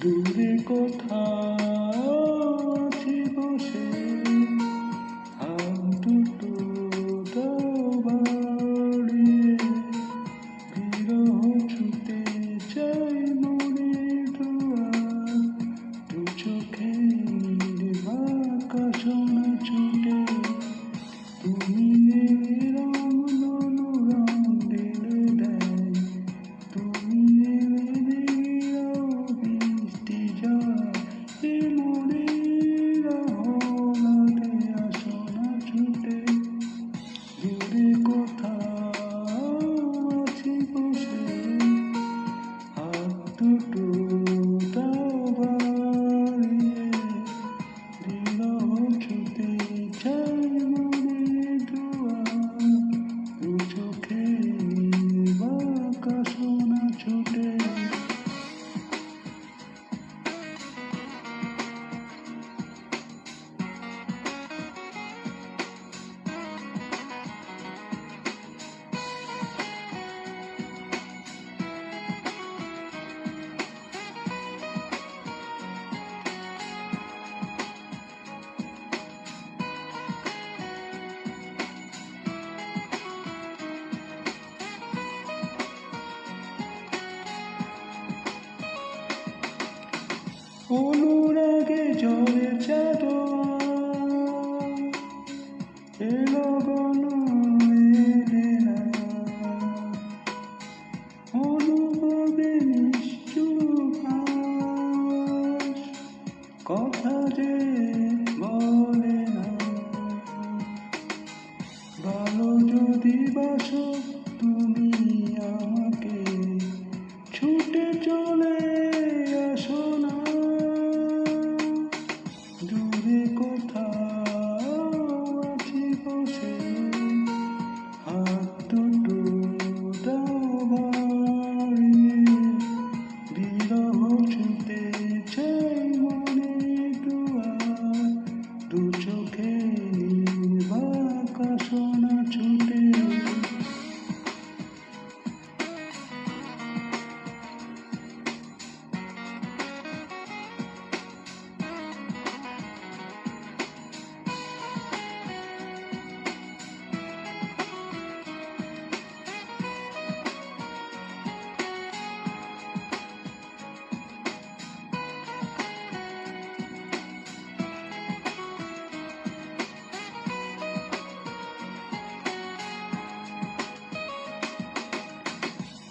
দূরে কোথাও আছি বসে। দূরে অনুরাগে জলে চাঁদ এলো গণ অনুভবে কথা যে বলে না। ভালো যদি বাসো, তুমি আমাকে ছুটে চলে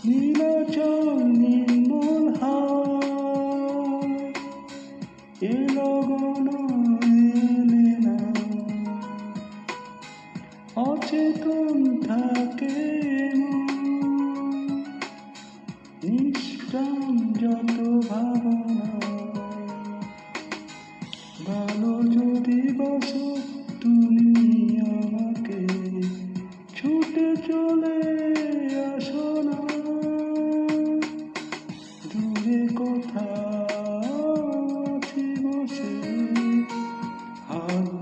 নীলাচল নির্মল এলে না। অচেতন থাকে নিষ্কাম যত ভাবনা ভালো যদি বসো তুমি দূরে কোথা আছি বসে হাত